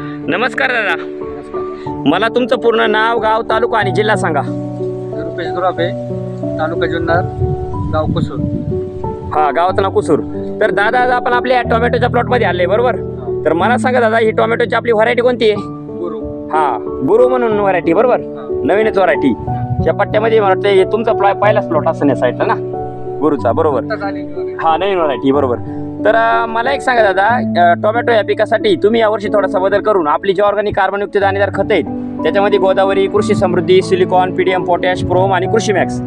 नमस्कार दादा. मला तुमचं पूर्ण नाव गाव तालुका आणि जिल्हा सांगा. रुपेश दुराबे तालुका जुन्नर गाव कुसूर. हा गावाचं नाव कुसूर. तर दादा आज आपण आपल्या टोमॅटोच्या प्लॉटमध्ये आले बरोबर? तर मला सांगा दादा ही टोमॅटोची आपली व्हरायटी कोणती आहे? गुरु. हा गुरु म्हणून व्हरायटी बरोबर? नवीनच व्हरायटी या पट्ट्यामध्ये मला वाटतं तुमचा प्लॉ पहिलाच प्लॉट असं या साईडला ना? गुरुचा बरोबर. हा नवीन व्हरायटी बरोबर. तर मला एक सांगा दादा टोमॅटो या पिकासाठी तुम्ही यावर्षी थोडासा बदल करून आपली जी ऑर्गॅनिक कार्बनयुक्त दाणेदार खतं आहेत त्याच्यामध्ये Godavari Krishi Samruddhi silicon PDM potash PROM आणि कृषी मॅक्स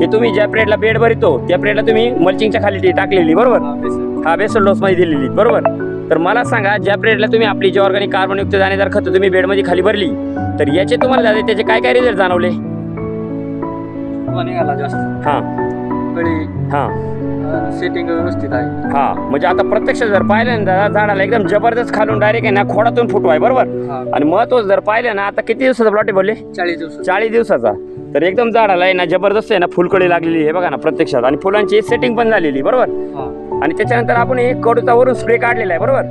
हे तुम्ही ज्या पिरियडला बेड भरतो त्या पिरियडला तुम्ही मल्चिंगच्या खाली टी- टाकलेली बरोबर? हा बेसल डोसमध्ये दिलेली बरोबर? तर मला सांगा ज्या पिरियडला तुम्ही आपली जी ऑर्गॅनिक कार्बनयुक्त दाणेदार खतं तुम्ही बेडमध्ये खाली भरली तर याचे तुम्हाला दादा त्याचे काय काय रिझल्ट जाणवले निघाला जास्त. हां. हां. सेटिंग व्यवस्थित आहे. हा म्हणजे आता प्रत्यक्ष जर पाहिलं ना दादा झाडाला एकदम जबरदस्त खालून डायरेक्ट आहे ना खोडातून फुटवाय बरोबर? हा. आणि महत्त्व जर पाहिलं ना आता किती दिवसाचा प्लॉट आहे बोलले? चाळीस दिवस चाळीस दिवसाचा. तर एकदम झाडाला आहे ना जबरदस्त आहे ना फुलकडी लागलेली आहे बघा ना प्रत्यक्षात. आणि फुलांची सेटिंग पण झालेली बरोबर? हा. आणि त्याच्यानंतर आपण एक कडूचा वरून स्प्रे काढलेला आहे बरोबर?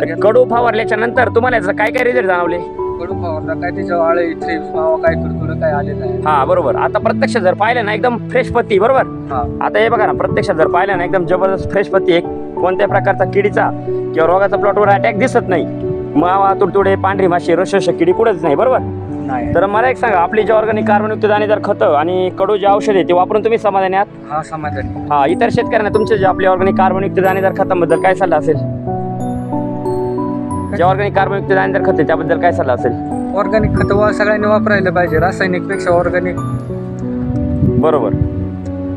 तर कडू फवारल्याच्या नंतर तुम्हाला याचा काय काय रिझल्ट जाणवले? कडू फवारला काय त्याच्यावर आळे मावा काय कुरकुर काय आलेलं आहे हा बरोबर. आता प्रत्यक्ष जर पाहिलं ना एकदम फ्रेश पत्ती बरोबर? हा. आता हे बघा ना प्रत्यक्षात जर पाहिलं ना एकदम जबरदस्त फ्रेश पत्ती एक कोणत्या प्रकारचा किडीचा किंवा रोगाचा प्लॉटवर अटॅक दिसत नाही. मावा तुडतुडे पांढरी माशी रशश किडी कुठंच नाही बरोबर? नाही. तर मला एक सांगा आपली जे ऑर्गॅनिक कार्बनयुक्त दाणेदार खतं आणि कडू जे औषध आहे ते वापरून तुम्ही समाधानी आहात? हा समाधानी. हा इतर शेतकऱ्यांना तुमचे जे आपले ऑर्गॅनिक कार्बनयुक्त दाणेदार खतांबद्दल काय सल्ला असेल? जे ऑर्गॅनिक कार्बनयुक्त दाणेदार खत आहे त्याबद्दल काय सल्ला असेल? ऑर्गॅनिक खत वा सगळ्यांनी वापरायला पाहिजे रासायनिकपेक्षा ऑर्गॅनिक बरोबर.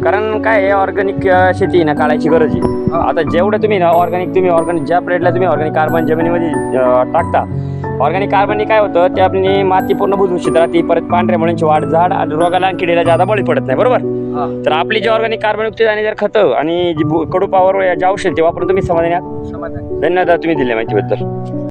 कारण काय आहे ऑर्गॅनिक शेती आहे ना काढायची गरज आहे. आता जेवढं तुम्ही ना ऑर्गॅनिक तुम्ही ऑर्गॅनिक ज्या प्लेटला तुम्ही ऑर्गॅनिक कार्बन जमिनीमध्ये अं, टाकता ऑर्गॅनिक कार्बनने काय होतं ते आपली माती पूर्ण भुसभुशीत राहते परत पांढऱ्या मुळांची वाढ झाड आणि रोगाला आणि किडीला जादा बळी पडत नाही बरोबर? हा. तर आपली जी ऑर्गॅनिक कार्बनयुक्त आणि जर खतं आणि जी कडू पावर जे औषध ते वापरून तुम्ही समाधानी आहात? समाधानी. धन्यवाद तुम्ही दिल्या माहितीबद्दल.